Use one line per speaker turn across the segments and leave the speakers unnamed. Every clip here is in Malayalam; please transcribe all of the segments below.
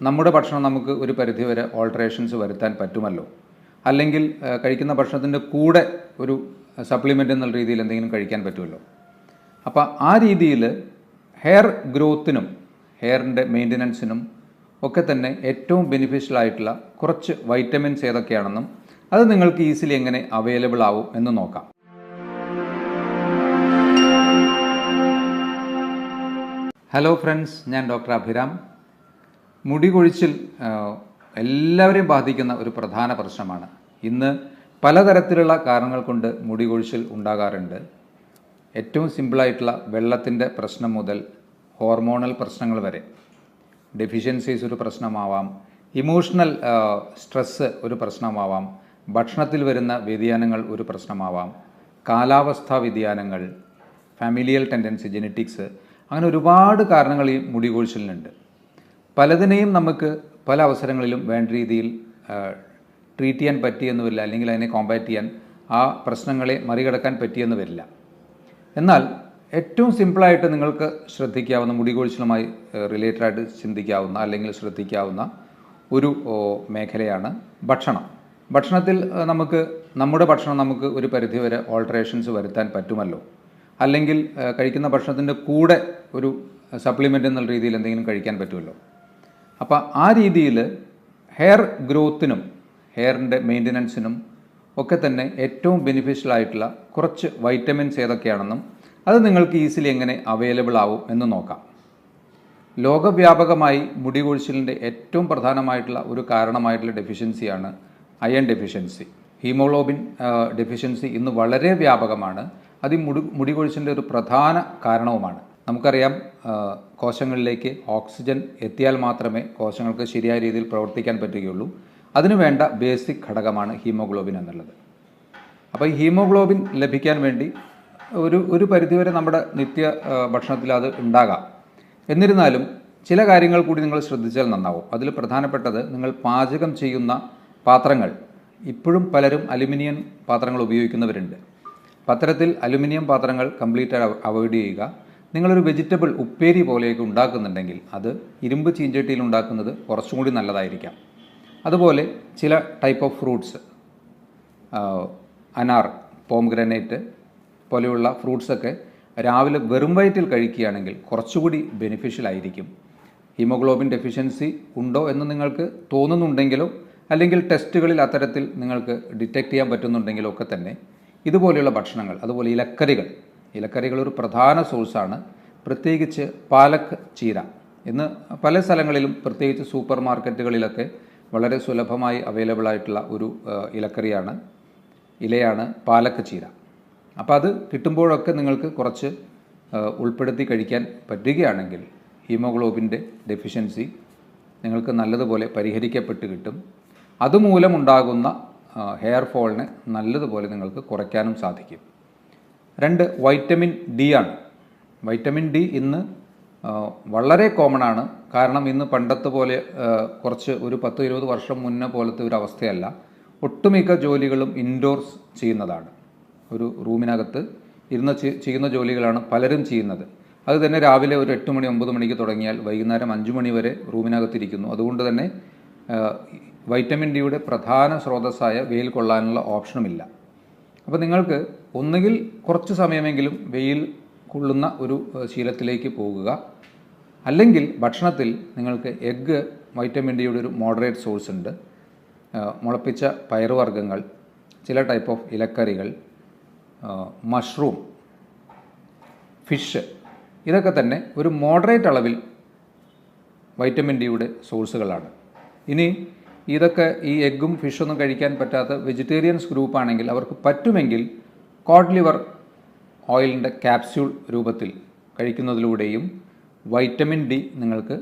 നമ്മുടെ ഭക്ഷണം നമുക്ക് ഒരു പരിധിവരെ ഓൾട്ടറേഷൻസ് വരുത്താൻ പറ്റുമല്ലോ. അല്ലെങ്കിൽ കഴിക്കുന്ന ഭക്ഷണത്തിന്റെ കൂടെ ഒരു സപ്ലിമെന്റ് എന്നുള്ള രീതിയിൽ എന്തെങ്കിലും കഴിക്കാൻ പറ്റുമല്ലോ. അപ്പോൾ ആ രീതിയിൽ ഹെയർ ഗ്രോത്തിനും ഹെയറിന്റെ മെയിന്റനൻസിനും ഒക്കെ തന്നെ ഏറ്റവും ബെനിഫിഷ്യൽ ആയിട്ടുള്ള കുറച്ച് വൈറ്റമിൻസ് ഏതൊക്കെയാണെന്നും അത് നിങ്ങൾക്ക് ഈസിലി എങ്ങനെ അവൈലബിൾ ആവും എന്ന് നോക്കാം. ഹലോ ഫ്രണ്ട്സ് ഞാൻ ഡോക്ടർ അഭിരാം. മുടി കൊഴിച്ചിൽ എല്ലാവരെയും ബാധിക്കുന്ന ഒരു പ്രധാന പ്രശ്നമാണ്. ഇന്ന് പലതരത്തിലുള്ള കാരണങ്ങൾ കൊണ്ട് മുടി കൊഴിച്ചിൽ ഉണ്ടാകാറുണ്ട്. ഏറ്റവും സിമ്പിളായിട്ടുള്ള വെള്ളത്തിന്റെ പ്രശ്നം മുതൽ ഹോർമോണൽ പ്രശ്നങ്ങൾ വരെ. ഡെഫിഷ്യൻസീസ് ഒരു പ്രശ്നമാവാം ഇമോഷണൽ സ്ട്രെസ്സ് ഒരു പ്രശ്നമാവാം ഭക്ഷണത്തിൽ വരുന്ന വ്യതിയാനങ്ങൾ ഒരു പ്രശ്നമാവാം കാലാവസ്ഥാ വ്യതിയാനങ്ങൾ ഫാമിലിയൽ ടെൻഡൻസി ജെനറ്റിക്സ് അങ്ങനെ ഒരുപാട് കാരണങ്ങൾ ഈ മുടി കൊഴിച്ചിലിനുണ്ട് പലതിനെയും നമുക്ക് പല അവസരങ്ങളിലും വേണ്ട രീതിയിൽ ട്രീറ്റ് ചെയ്യാൻ പറ്റിയെന്ന് വരില്ല. അല്ലെങ്കിൽ അതിനെ കോമ്പാറ്റ് ചെയ്യാൻ ആ പ്രശ്നങ്ങളെ മറികടക്കാൻ പറ്റിയെന്ന് വരില്ല. എന്നാൽ ഏറ്റവും സിമ്പിളായിട്ട് നിങ്ങൾക്ക് ശ്രദ്ധിക്കാവുന്ന മുടികൊഴിച്ചിലുമായി റിലേറ്റഡ് ആയിട്ട് ചിന്തിക്കാവുന്ന അല്ലെങ്കിൽ ശ്രദ്ധിക്കാവുന്ന ഒരു മേഖലയാണ് ഭക്ഷണം. ഭക്ഷണത്തിൽ നമുക്ക് നമ്മുടെ ഭക്ഷണം നമുക്ക് ഒരു പരിധിവരെ ഓൾട്ടറേഷൻസ് വരുത്താൻ പറ്റുമല്ലോ. അല്ലെങ്കിൽ കഴിക്കുന്ന ഭക്ഷണത്തിന്റെ കൂടെ ഒരു സപ്ലിമെന്റ് എന്നുള്ള രീതിയിൽ എന്തെങ്കിലും കഴിക്കാൻ പറ്റുമല്ലോ. അപ്പോൾ ആ രീതിയിൽ ഹെയർ ഗ്രോത്തിനും ഹെയറിന്റെ മെയിന്റനൻസിനും ഒക്കെ തന്നെ ഏറ്റവും ബെനിഫിഷ്യൽ ആയിട്ടുള്ള കുറച്ച് വൈറ്റമിൻസ് ഏതൊക്കെയാണെന്നും അത് നിങ്ങൾക്ക് ഈസിലി എങ്ങനെ അവൈലബിൾ ആവും എന്ന് നോക്കാം. ലോകവ്യാപകമായി മുടി കൊഴിച്ചിലിന്റെ ഏറ്റവും പ്രധാനമായിട്ടുള്ള ഒരു കാരണമായിട്ടുള്ള ഡെഫിഷ്യൻസിയാണ് അയൺ ഡെഫിഷ്യൻസി ഹീമോഗ്ലോബിൻ ഡെഫിഷ്യൻസി ഇന്ന് വളരെ വ്യാപകമാണ്. അത് മുടി മുടി കൊഴിച്ചിലിന്റെ ഒരു പ്രധാന കാരണവുമാണ്. നമുക്കറിയാം കോശങ്ങളിലേക്ക് ഓക്സിജൻ എത്തിയാൽ മാത്രമേ കോശങ്ങൾക്ക് ശരിയായ രീതിയിൽ പ്രവർത്തിക്കാൻ പറ്റുകയുള്ളൂ. അതിനു വേണ്ട ബേസിക് ഘടകമാണ് ഹീമോഗ്ലോബിൻ എന്നുള്ളത്. അപ്പോൾ ഈ ഹീമോഗ്ലോബിൻ ലഭിക്കാൻ വേണ്ടി ഒരു ഒരു പരിധിവരെ നമ്മുടെ നിത്യ ഭക്ഷണത്തിൽ അത് ഉണ്ടാകാം. എന്നിരുന്നാലും ചില കാര്യങ്ങൾ കൂടി നിങ്ങൾ ശ്രദ്ധിച്ചാൽ നന്നാവും. അതിൽ പ്രധാനപ്പെട്ടത് നിങ്ങൾ പാചകം ചെയ്യുന്ന പാത്രങ്ങൾ. ഇപ്പോഴും പലരും അലുമിനിയം പാത്രങ്ങൾ ഉപയോഗിക്കുന്നവരുണ്ട്. പത്രത്തിൽ അലുമിനിയം പാത്രങ്ങൾ കംപ്ലീറ്റ് അവോയ്ഡ് ചെയ്യുക. നിങ്ങളൊരു വെജിറ്റബിൾ ഉപ്പേരി പോലെയൊക്കെ ഉണ്ടാക്കുന്നുണ്ടെങ്കിൽ അത് ഇരുമ്പ് ചീഞ്ചട്ടിയിൽ ഉണ്ടാക്കുന്നത് കുറച്ചും കൂടി നല്ലതായിരിക്കാം. അതുപോലെ ചില type of fruits anar pomegranate പോലെയുള്ള ഫ്രൂട്ട്സൊക്കെ രാവിലെ വെറും വയറ്റിൽ കഴിക്കുകയാണെങ്കിൽ കുറച്ചുകൂടി ബെനിഫിഷ്യൽ ആയിരിക്കും. ഹീമോഗ്ലോബിൻ ഡെഫിഷ്യൻസി ഉണ്ടോ എന്ന് നിങ്ങൾക്ക് തോന്നുന്നുണ്ടെങ്കിലോ അല്ലെങ്കിൽ ടെസ്റ്റുകളിൽ അത്തരത്തിൽ നിങ്ങൾക്ക് ഡിറ്റക്റ്റ് ചെയ്യാൻ പറ്റുന്നുണ്ടെങ്കിലോ ഒക്കെ തന്നെ ഇതുപോലെയുള്ള ഭക്ഷണങ്ങൾ അതുപോലെ ഇലക്കറികൾ ഇലക്കറികൾ ഒരു പ്രധാന സോഴ്സാണ്. പ്രത്യേകിച്ച് പാലക് ചീര ഇന്ന് പല സ്ഥലങ്ങളിലും പ്രത്യേകിച്ച് സൂപ്പർ മാർക്കറ്റുകളിലൊക്കെ വളരെ സുലഭമായി അവൈലബിൾ ആയിട്ടുള്ള ഒരു ഇലക്കറിയാണ് ഇലയാണ് പാലക്ക് ചീര. അപ്പോൾ അത് കിട്ടുമ്പോഴൊക്കെ നിങ്ങൾക്ക് കുറച്ച് ഉൾപ്പെടുത്തി കഴിക്കാൻ പറ്റുകയാണെങ്കിൽ ഹീമോഗ്ലോബിന്റെ ഡെഫിഷ്യൻസി നിങ്ങൾക്ക് നല്ലതുപോലെ പരിഹരിക്കപ്പെട്ട് കിട്ടും. അതുമൂലമുണ്ടാകുന്ന ഹെയർ ഫോളിനെ നല്ലതുപോലെ നിങ്ങൾക്ക് കുറയ്ക്കാനും സാധിക്കും. രണ്ട് വൈറ്റമിൻ ഡി ആണ്. വൈറ്റമിൻ ഡി ഇന്ന് വളരെ കോമൺ ആണ്. കാരണം ഇന്ന് പണ്ടത്തെ പോലെ കുറച്ച് ഒരു പത്ത് ഇരുപത് വർഷം മുന്നേ പോലത്തെ ഒരു അവസ്ഥയല്ല. ഒട്ടുമിക്ക ജോലികളും ഇൻഡോർസ് ചെയ്യുന്നതാണ്. ഒരു റൂമിനകത്ത് ഇരുന്ന് ചെയ്യുന്ന ജോലികളാണ് പലരും ചെയ്യുന്നത്. അത് തന്നെ രാവിലെ ഒരു എട്ട് മണി ഒമ്പത് മണിക്ക് തുടങ്ങിയാൽ വൈകുന്നേരം അഞ്ച് മണി വരെ റൂമിനകത്തിരിക്കുന്നു. അതുകൊണ്ട് തന്നെ വൈറ്റമിൻ ഡിയുടെ പ്രധാന സ്രോതസ്സായ വെയിൽ കൊള്ളാനുള്ള ഓപ്ഷനുമില്ല അപ്പോൾ നിങ്ങൾക്ക് ഒന്നുകിൽ കുറച്ച് സമയമെങ്കിലും വെയിൽ കൊള്ളുന്ന ഒരു ശീലത്തിലേക്ക് പോകുക. അല്ലെങ്കിൽ ഭക്ഷണത്തിൽ നിങ്ങൾക്ക് എഗ്ഗ് വൈറ്റമിൻ ഡിയുടെ ഒരു മോഡറേറ്റ് സോഴ്സ് ഉണ്ട്. മുളപ്പിച്ച പയറുവർഗങ്ങൾ ചില ടൈപ്പ് ഓഫ് ഇലക്കറികൾ മഷ്റൂം ഫിഷ് ഇതൊക്കെ തന്നെ ഒരു മോഡറേറ്റ് അളവിൽ വൈറ്റമിൻ ഡിയുടെ സോഴ്സുകളാണ് ഇനി ഇതൊക്കെ ഈ എഗ്ഗും ഫിഷൊന്നും കഴിക്കാൻ പറ്റാത്ത വെജിറ്റേറിയൻസ് ഗ്രൂപ്പ് ആണെങ്കിൽ അവർക്ക് പറ്റുമെങ്കിൽ കോഡ് ലിവർ ഓയിലിന്റെ ക്യാപ്സ്യൂൾ രൂപത്തിൽ കഴിക്കുന്നതിലൂടെയും വൈറ്റമിൻ ഡി നിങ്ങൾക്ക്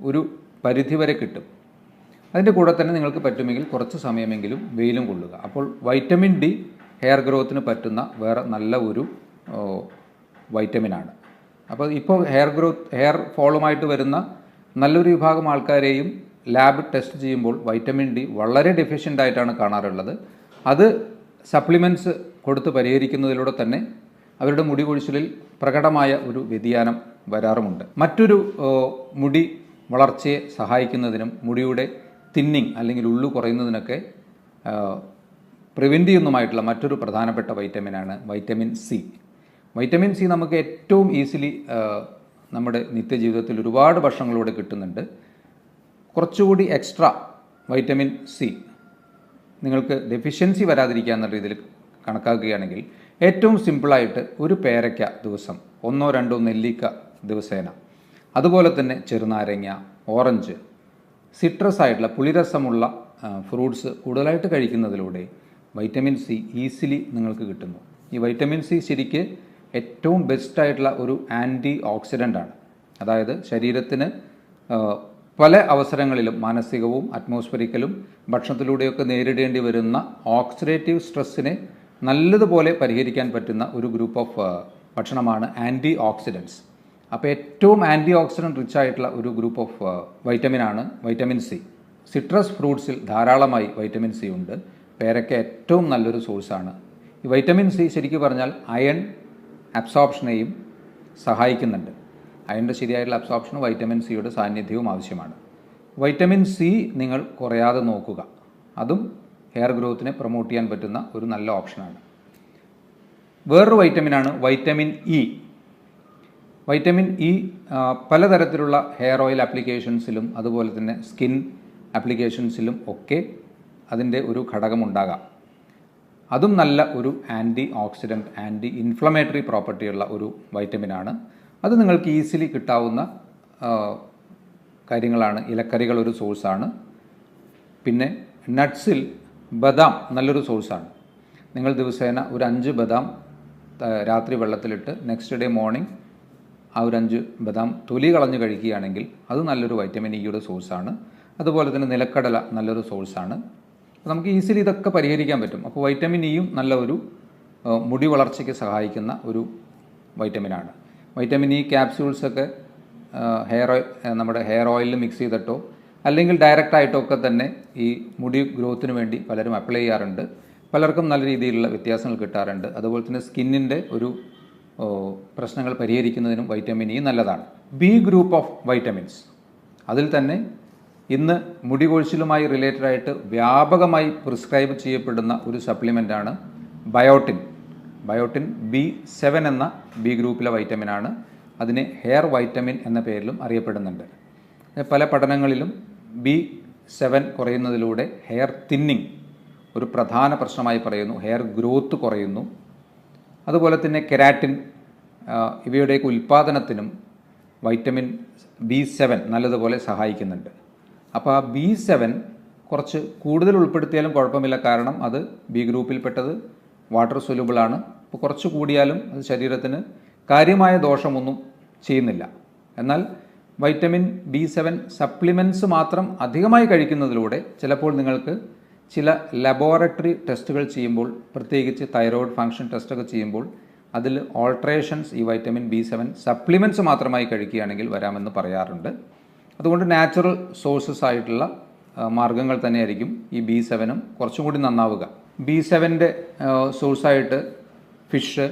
ഒരു പരിധിവരെ കിട്ടും. അതിന്റെ കൂടെ തന്നെ നിങ്ങൾക്ക് പറ്റുമെങ്കിൽ കുറച്ച് സമയമെങ്കിലും വെയിലും കൊള്ളുക. അപ്പോൾ വൈറ്റമിൻ ഡി ഹെയർ ഗ്രോത്തിന് പറ്റുന്ന വേറെ നല്ല ഒരു വൈറ്റമിനാണ് അപ്പോൾ ഇപ്പോൾ ഹെയർ ഗ്രോത്ത് ഹെയർ ഫോളുമായിട്ട് വരുന്ന നല്ലൊരു വിഭാഗം ആൾക്കാരെയും ലാബ് ടെസ്റ്റ് ചെയ്യുമ്പോൾ വൈറ്റമിൻ ഡി വളരെ ഡെഫിഷ്യന്റ് ആയിട്ടാണ് കാണാറുള്ളത്. അത് സപ്ലിമെന്റ്സ് കൊടുത്ത് പരിഹരിക്കുന്നതിലൂടെ തന്നെ അവരുടെ മുടി കൊഴിച്ചിലിൽ പ്രകടമായ ഒരു വ്യതിയാനം വരാറുമുണ്ട്. മറ്റൊരു മുടി വളർച്ചയെ സഹായിക്കുന്നതിനും മുടിയുടെ തിന്നിങ് അല്ലെങ്കിൽ ഉള്ളു കുറയുന്നതിനൊക്കെ പ്രിവെന്റ് ചെയ്യുന്നതുമായിട്ടുള്ള മറ്റൊരു പ്രധാനപ്പെട്ട വൈറ്റമിനാണ് വൈറ്റമിൻ സി. വൈറ്റമിൻ സി നമുക്ക് ഏറ്റവും ഈസിലി നമ്മുടെ നിത്യജീവിതത്തിൽ ഒരുപാട് ഭക്ഷണങ്ങളിലൂടെ കിട്ടുന്നുണ്ട്. കുറച്ചുകൂടി എക്സ്ട്രാ വൈറ്റമിൻ സി നിങ്ങൾക്ക് ഡെഫിഷ്യൻസി വരാതിരിക്കുക എന്ന രീതിയിൽ കണക്കാക്കുകയാണെങ്കിൽ ഏറ്റവും സിമ്പിളായിട്ട് ഒരു പേരയ്ക്ക ദിവസം ഒന്നോ രണ്ടോ നെല്ലിക്ക ദിവസേന. അതുപോലെ തന്നെ ചെറുനാരങ്ങ ഓറഞ്ച് സിട്രസ് ആയിട്ടുള്ള പുളിരസമുള്ള ഫ്രൂട്ട്സ് കൂടുതലായിട്ട് കഴിക്കുന്നതിലൂടെ വൈറ്റമിൻ സി ഈസിലി നിങ്ങൾക്ക് കിട്ടുന്നു. ഈ വൈറ്റമിൻ സി ശരിക്ക് ഏറ്റവും ബെസ്റ്റായിട്ടുള്ള ഒരു ആന്റി ഓക്സിഡന്റ് ആണ്. അതായത് ശരീരത്തിന് പല അവസരങ്ങളിലും മാനസികവും അറ്റ്മോസ്ഫറിക്കലും ഭക്ഷണത്തിലൂടെയൊക്കെ നേരിടേണ്ടി വരുന്ന ഓക്സിഡേറ്റീവ് സ്ട്രെസ്സിനെ നല്ലതുപോലെ പരിഹരിക്കാൻ പറ്റുന്ന ഒരു ഗ്രൂപ്പ് ഓഫ് ഭക്ഷണമാണ് ആന്റി ഓക്സിഡൻസ് അപ്പോൾ ഏറ്റവും ആന്റി ഓക്സിഡന്റ് റിച്ച് ആയിട്ടുള്ള ഒരു ഗ്രൂപ്പ് ഓഫ് വൈറ്റമിനാണ് വൈറ്റമിൻ സി സിട്രസ് ഫ്രൂട്ട്സിൽ ധാരാളമായി വൈറ്റമിൻ സി ഉണ്ട്. പേരയ്ക്ക ഏറ്റവും നല്ലൊരു സോഴ്സാണ് ഈ വൈറ്റമിൻ സി ശരിക്കും പറഞ്ഞാൽ അയൺ അബ്സോപ്ഷനെയും സഹായിക്കുന്നുണ്ട്. അയണിന്റെ ശരിയായിട്ടുള്ള അബ്സോപ്ഷനും വൈറ്റമിൻ സിയുടെ സാന്നിധ്യവും ആവശ്യമാണ്. വൈറ്റമിൻ സി നിങ്ങൾ കുറയാതെ നോക്കുക. അതും ഹെയർ ഗ്രോത്തിനെ പ്രൊമോട്ട് ചെയ്യാൻ പറ്റുന്ന ഒരു നല്ല ഓപ്ഷനാണ് വേറൊരു വൈറ്റമിനാണ് വൈറ്റമിൻ ഇ വൈറ്റമിൻ ഇ പലതരത്തിലുള്ള ഹെയർ ഓയിൽ ആപ്ലിക്കേഷൻസിലും അതുപോലെ തന്നെ സ്കിൻ ആപ്ലിക്കേഷൻസിലും ഒക്കെ അതിന്റെ ഒരു ഘടകമുണ്ടാകാം അതും നല്ല ഒരു ആന്റി ഓക്സിഡന്റ് ആന്റി ഇൻഫ്ലമേറ്ററി പ്രോപ്പർട്ടിയുള്ള ഒരു വൈറ്റമിനാണ് അത് നിങ്ങൾക്ക് ഈസിലി കിട്ടാവുന്ന കാര്യങ്ങളാണ്. ഇലക്കറികൾ ഒരു സോഴ്സാണ് പിന്നെ നട്ട്സിൽ ബദാം നല്ലൊരു സോഴ്സാണ് നിങ്ങൾ ദിവസേന ഒരു അഞ്ച് ബദാം രാത്രി വെള്ളത്തിലിട്ട് നെക്സ്റ്റ് ഡേ മോർണിംഗ് ആ ഒരു അഞ്ച് ബദാം തൊലി കളഞ്ഞ് കഴിക്കുകയാണെങ്കിൽ അത് നല്ലൊരു വൈറ്റമിൻ ഇയുടെ സോഴ്സാണ് അതുപോലെ തന്നെ നിലക്കടല നല്ലൊരു സോഴ്സാണ് നമുക്ക് ഈസിലി ഇതൊക്കെ പരിഹരിക്കാൻ പറ്റും. അപ്പോൾ വൈറ്റമിൻ ഇയും നല്ല ഒരു മുടി വളർച്ചയ്ക്ക് സഹായിക്കുന്ന ഒരു വൈറ്റമിനാണ് വൈറ്റമിൻ ഇ ക്യാപ്സ്യൂൾസൊക്കെ ഹെയർ ഓയിൽ നമ്മുടെ ഹെയർ ഓയിലിൽ മിക്സ് ചെയ്തിട്ടോ അല്ലെങ്കിൽ ഡയറക്റ്റ് ആയിട്ടോ ഒക്കെ തന്നെ ഈ മുടി ഗ്രോത്തിന് വേണ്ടി പലരും അപ്ലൈ ചെയ്യാറുണ്ട്. പലർക്കും നല്ല രീതിയിലുള്ള വ്യത്യാസങ്ങൾ കിട്ടാറുണ്ട്. അതുപോലെ തന്നെ സ്കിന്നിന്റെ ഒരു പ്രശ്നങ്ങൾ പരിഹരിക്കുന്നതിനും വൈറ്റമിൻ ഇ നല്ലതാണ്. B group of vitamins. അതിൽ തന്നെ ഇന്ന് മുടി കൊഴിച്ചിലുമായി റിലേറ്റഡ് ആയിട്ട് വ്യാപകമായി പ്രിസ്ക്രൈബ് ചെയ്യപ്പെടുന്ന ഒരു സപ്ലിമെന്റാണ് ബയോട്ടിൻ. ബയോട്ടിൻ ബി സെവൻ എന്ന ബി ഗ്രൂപ്പിലെ വൈറ്റമിനാണ്. അതിനെ ഹെയർ വൈറ്റമിൻ എന്ന പേരിലും അറിയപ്പെടുന്നുണ്ട്. പല പഠനങ്ങളിലും ബി സെവൻ കുറയുന്നതിലൂടെ ഹെയർ തിന്നിങ് ഒരു പ്രധാന പ്രശ്നമായി പറയുന്നു. ഹെയർ ഗ്രോത്ത് കുറയുന്നു. അതുപോലെ തന്നെ കെരാറ്റിൻ ഇവയുടെ ഇവയുടെയൊക്കെ ഉൽപ്പാദനത്തിനും വൈറ്റമിൻ ബി സെവൻ നല്ലതുപോലെ സഹായിക്കുന്നുണ്ട്. അപ്പോൾ ആ ബി സെവൻ കുറച്ച് കൂടുതൽ ഉൾപ്പെടുത്തിയാലും കുഴപ്പമില്ല. കാരണം അത് ബി ഗ്രൂപ്പിൽപ്പെട്ടത് വാട്ടർ സൊല്യൂബിളാണ്. അപ്പോൾ കുറച്ച് കൂടിയാലും അത് ശരീരത്തിന് കാര്യമായ ദോഷമൊന്നും ചെയ്യുന്നില്ല. എന്നാൽ വൈറ്റമിൻ ബി സെവൻ സപ്ലിമെന്റ്സ് മാത്രം അധികമായി കഴിക്കുന്നതിലൂടെ ചിലപ്പോൾ നിങ്ങൾക്ക് ചില ലബോറട്ടറി ടെസ്റ്റുകൾ ചെയ്യുമ്പോൾ പ്രത്യേകിച്ച് തൈറോയ്ഡ് ഫങ്ഷൻ ടെസ്റ്റൊക്കെ ചെയ്യുമ്പോൾ അതിൽ ഓൾട്രേഷൻസ് ഈ വൈറ്റമിൻ ബി സെവൻ സപ്ലിമെന്റ്സ് മാത്രമായി കഴിക്കുകയാണെങ്കിൽ വരാമെന്ന് പറയാറുണ്ട്. അതുകൊണ്ട് നാച്ചുറൽ സോഴ്സസ് ആയിട്ടുള്ള മാർഗങ്ങൾ തന്നെയായിരിക്കും ഈ ബി സെവനും കുറച്ചും കൂടി നന്നാവുക. ബി സെവന്റെ സോഴ്സായിട്ട് ഫിഷ്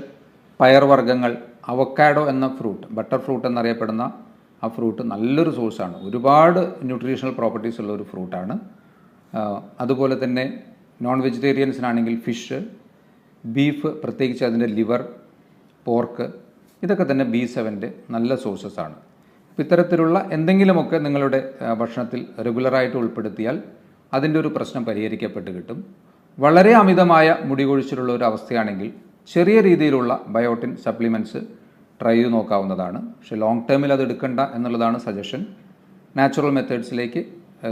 പയർവർഗങ്ങൾ അവക്കാഡോ എന്ന ഫ്രൂട്ട് ബട്ടർ ഫ്രൂട്ട് എന്നറിയപ്പെടുന്ന ആ ഫ്രൂട്ട് നല്ലൊരു സോഴ്സാണ്. ഒരുപാട് ന്യൂട്രീഷണൽ പ്രോപ്പർട്ടീസ് ഉള്ള ഒരു ഫ്രൂട്ടാണ്. അതുപോലെ തന്നെ നോൺ വെജിറ്റേറിയൻസിനാണെങ്കിൽ ഫിഷ് ബീഫ് പ്രത്യേകിച്ച് അതിന്റെ ലിവർ പോർക്ക് ഇതൊക്കെ തന്നെ ബി സെവന്റെ നല്ല സോഴ്സസ് ആണ്. അപ്പോൾ ഇത്തരത്തിലുള്ള എന്തെങ്കിലുമൊക്കെ നിങ്ങളുടെ ഭക്ഷണത്തിൽ റെഗുലറായിട്ട് ഉൾപ്പെടുത്തിയാൽ അതിന്റെ ഒരു പ്രശ്നം പരിഹരിക്കപ്പെട്ട് കിട്ടും. വളരെ അമിതമായ മുടി കൊഴിച്ചിലുള്ള ഒരു അവസ്ഥയാണെങ്കിൽ ചെറിയ രീതിയിലുള്ള ബയോട്ടിൻ സപ്ലിമെന്റ്സ് ട്രൈ ചെയ്ത് നോക്കാവുന്നതാണ്. പക്ഷേ ലോങ് ടേമിൽ അത് എടുക്കണ്ട എന്നുള്ളതാണ് സജഷൻ നാച്ചുറൽ മെത്തേഡ്സിലേക്ക്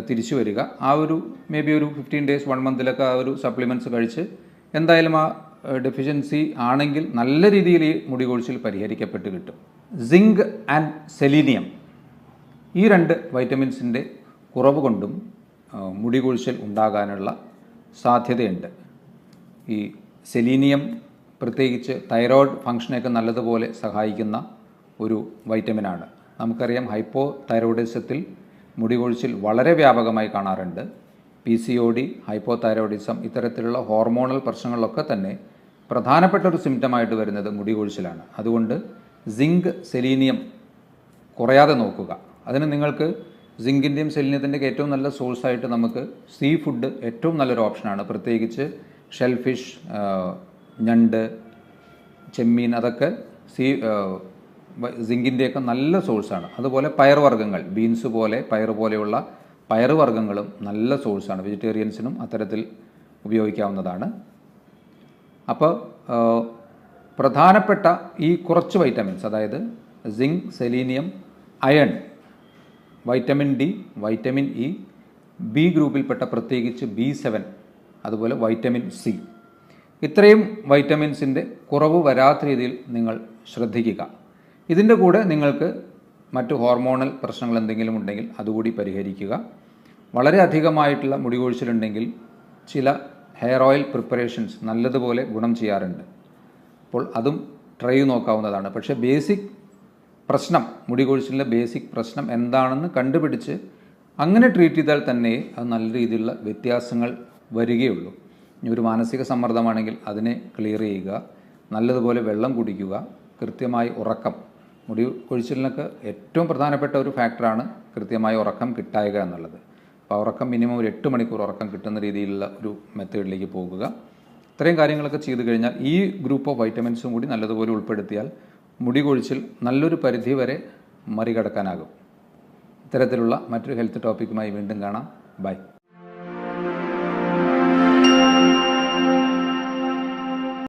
തിരിച്ചു വരിക. ആ ഒരു മേ ബി ഒരു ഫിഫ്റ്റീൻ ഡേയ്സ് വൺ മന്തിലൊക്കെ ആ ഒരു സപ്ലിമെന്റ്സ് കഴിച്ച് എന്തായാലും ആ ഡെഫിഷ്യൻസി ആണെങ്കിൽ നല്ല രീതിയിൽ ഈ മുടി കൊഴിച്ചിൽ പരിഹരിക്കപ്പെട്ട് കിട്ടും. സിങ്ക് ആൻഡ് സെലീനിയം ഈ രണ്ട് വൈറ്റമിൻസിന്റെ കുറവ് കൊണ്ടും മുടി കൊഴിച്ചിൽ ഉണ്ടാകാനുള്ള സാധ്യതയുണ്ട്. ഈ സെലീനിയം പ്രത്യേകിച്ച് തൈറോയ്ഡ് ഫങ്ഷനെയൊക്കെ നല്ലതുപോലെ സഹായിക്കുന്ന ഒരു വൈറ്റമിനാണ്. നമുക്കറിയാം ഹൈപ്പോ തൈറോയിഡിസത്തിൽ മുടികൊഴിച്ചിൽ വളരെ വ്യാപകമായി കാണാറുണ്ട്. P C O D hypothyroidism ഇത്തരത്തിലുള്ള ഹോർമോണൽ പ്രശ്നങ്ങളിലൊക്കെ തന്നെ പ്രധാനപ്പെട്ട ഒരു സിംറ്റമായിട്ട് വരുന്നത് മുടികൊഴിച്ചിലാണ് അതുകൊണ്ട് സിങ്ക് സെലീനിയം കുറയാതെ നോക്കുക. അതിന് നിങ്ങൾക്ക് സിങ്കിന്റെയും സെലീനിയത്തിന്റെയൊക്കെ ഏറ്റവും നല്ല സോഴ്സായിട്ട് നമുക്ക് സീ ഫുഡ് ഏറ്റവും നല്ലൊരു ഓപ്ഷനാണ്. പ്രത്യേകിച്ച് ഷെൽ ഫിഷ് ഞണ്ട് ചെമ്മീൻ അതൊക്കെ സീ സിങ്കിന്റെയൊക്കെ നല്ല സോഴ്സാണ്. അതുപോലെ പയറുവർഗങ്ങൾ ബീൻസ് പോലെ പയർ പോലെയുള്ള പയറുവർഗങ്ങളും നല്ല സോഴ്സാണ്. വെജിറ്റേറിയൻസിനും അത്തരത്തിൽ ഉപയോഗിക്കാവുന്നതാണ്. അപ്പോൾ പ്രധാനപ്പെട്ട ഈ കുറച്ച് വൈറ്റമിൻസ് അതായത് zinc selenium iron vitamin D vitamin E B ഗ്രൂപ്പിൽപ്പെട്ട പ്രത്യേകിച്ച് ബി സെവൻ അതുപോലെ വൈറ്റമിൻ സി. ഇത്രയും വൈറ്റമിൻസിന്റെ കുറവ് വരാത്ത രീതിയിൽ നിങ്ങൾ ശ്രദ്ധിക്കുക. ഇതിന്റെ കൂടെ നിങ്ങൾക്ക് മറ്റ് ഹോർമോണൽ പ്രശ്നങ്ങൾ എന്തെങ്കിലും ഉണ്ടെങ്കിൽ അതുകൂടി പരിഹരിക്കുക. വളരെ അധികമായിട്ടുള്ള മുടി കൊഴിച്ചിലുണ്ടെങ്കിൽ ചില ഹെയർ ഓയിൽ പ്രിപ്പറേഷൻസ് നല്ലതുപോലെ ഗുണം ചെയ്യാറുണ്ട്. അപ്പോൾ അതും ട്രൈ നോക്കാവുന്നതാണ്. പക്ഷേ ബേസിക് പ്രശ്നം മുടി ബേസിക് പ്രശ്നം എന്താണെന്ന് കണ്ടുപിടിച്ച് അങ്ങനെ ട്രീറ്റ് ചെയ്താൽ തന്നെ അത് നല്ല രീതിയിലുള്ള വ്യത്യാസങ്ങൾ വരികയുള്ളൂ. ഇനി ഒരു മാനസിക സമ്മർദ്ദമാണെങ്കിൽ അതിനെ ക്ലിയർ ചെയ്യുക. നല്ലതുപോലെ വെള്ളം കുടിക്കുക. കൃത്യമായി ഉറക്കം. മുടി കൊഴിച്ചിലിനൊക്കെ ഏറ്റവും പ്രധാനപ്പെട്ട ഒരു ഫാക്ടറാണ് കൃത്യമായി ഉറക്കം കിട്ടായക എന്നുള്ളത്. അപ്പോൾ ഉറക്കം മിനിമം ഒരു എട്ട് മണിക്കൂർ ഉറക്കം കിട്ടുന്ന രീതിയിലുള്ള ഒരു മെത്തേഡിലേക്ക് പോകുക. ഇത്രയും കാര്യങ്ങളൊക്കെ ചെയ്തു കഴിഞ്ഞാൽ ഈ ഗ്രൂപ്പ് ഓഫ് വൈറ്റമിൻസും കൂടി നല്ലതുപോലെ ഉൾപ്പെടുത്തിയാൽ മുടി കൊഴിച്ചിൽ നല്ലൊരു പരിധി വരെ മറികടക്കാനാകും. ഇത്തരത്തിലുള്ള മറ്റൊരു ഹെൽത്ത് ടോപ്പിക്കുമായി വീണ്ടും കാണാം. ബൈ